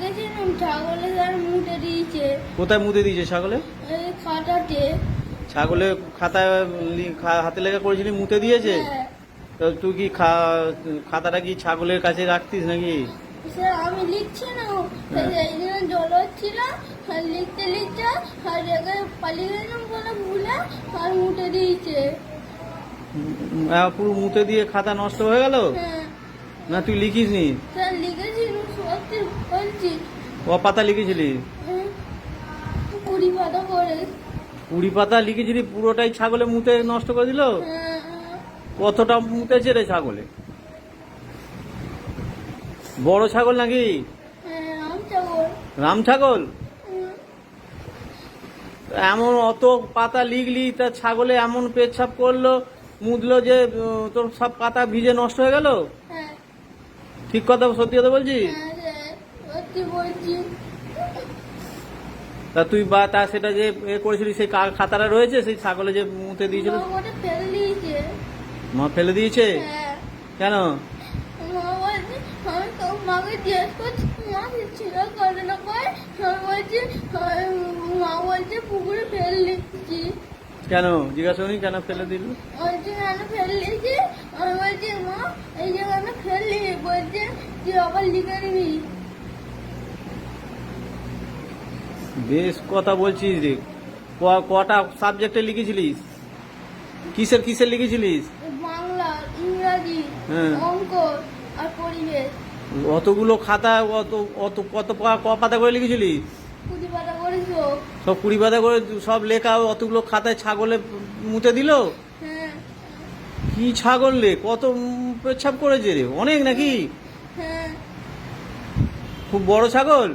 লিখেছিলাম ছাগলে তার মুটে দিয়েছে। কোথায় মুতে দিয়েছে ছাগলে? এই খাটাতে। ছাগলে খাতায় হাতে লেখা করেছিলি মুতে দিয়েছে? হ্যাঁ। তো তুই কি খাতাটা কি ছাগলের কাছে রাখতিস নাকি? স্যার আমি লিখছি না। হ্যাঁ। এই জন্য জল হচ্ছিল লিখতে লিখতে আর জায়গায় পালিয়ে গেলাম বলে ভুলে আর মুটে দিয়েছে। পুরো মুতে দিয়ে খাতা নষ্ট হয়ে গেল? হ্যাঁ। না তুই লিখিস নি স্যার বলছি ক পাতা লিখেছিলি? হ্যাঁ। কুড়ি পাতা করে কুড়ি পাতা লিখেছিলি পুরোটাই ছাগলে মুতে নষ্ট করে দিল? হ্যাঁ কতটা মুতেছে রে ছাগলে? বড় ছাগল নাকি? হ্যাঁ রাম ছাগল। এমন অত পাতা লিখলি তা ছাগলে এমন পেচ্ছাপ করল মুদলো যে তোর সব পাতা ভিজে নষ্ট হয়ে গেল? হ্যাঁ। ঠিক কথা সত্যি কথা বলছি হ্যাঁ। স্যার সত্যি বলছি। তা তুই বা তা সেটা যে এ করেছিলি সেই খাতাটা রয়েছে? সেই ছাগলে যে মুতে দিয়েছিল? ওটা ফেলে দিয়েছে। মা ফেলে দিয়েছে? হ্যাঁ। কেন? মা বলছে আমি তো মাকে জিজ্ঞেস করছি মা ছিল করে না করে আমি বলছি মা বলছে পুকুরে ফেলে দিচ্ছি। কেন? জিজ্ঞাসা করি কেন ফেলে দিল? বলছে কেন আমি বলছি মা এই যে কেন ফেললি? বলছে তুই আবার লিখে নিবি। বেশ কথা বলছিস রে। ক- কটা সাবজেক্টে লিখেছিলিস? কিসের কিসের লিখেছিলিস? বাংলা ইংরাজি হ্যাঁ। অঙ্ক আর পরিবেশ। অতগুলো খাতা অত অত কত পা- ক পাতা করে লিখেছিলিস? সব কুড়ি পাতা করে সব লেখা অতগুলো খাতায় ছাগলে মুতে দিল? হ্যাঁ। কি ছাগল রে কত পেচ্ছাপ করেছে রে। অনেক নাকি? হ্যাঁ। খুব বড় ছাগল?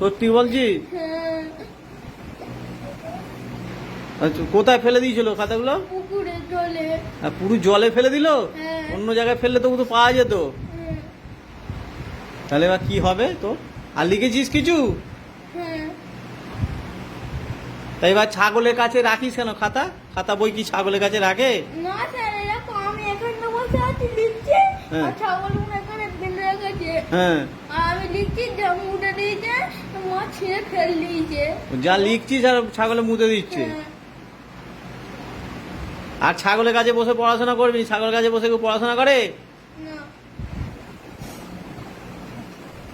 সত্যি বলছি হ্যাঁ আচ্ছা, কোথায় ফেলে দিয়েছিল খাতাগুলো? পুরো জলে ফেলে দিল? হ্যাঁ। অন্য জায়গায় ফেললে তো তো পাওয়া যেত। হ্যাঁ। তাহলে এবার কি হবে তো? আর লিখেছিস কিছু? হ্যাঁ। তাই এবার ছাগলের কাছে রাখিস কেন খাতা? খাতা বই কি ছাগলের কাছে রাখে? হ্যাঁ। লিখছি জাম মুড়ে দিয়েছে মা ছিঁড়ে ফেল দিয়েছে। যা লিখছিস আর ছাগলে মুতে দিচ্ছে। হ্যাঁ। আর ছাগলের কাছে বসে পড়াশোনা করবি ছাগলের কাছে বসে কেউ পড়াশোনা করে? না।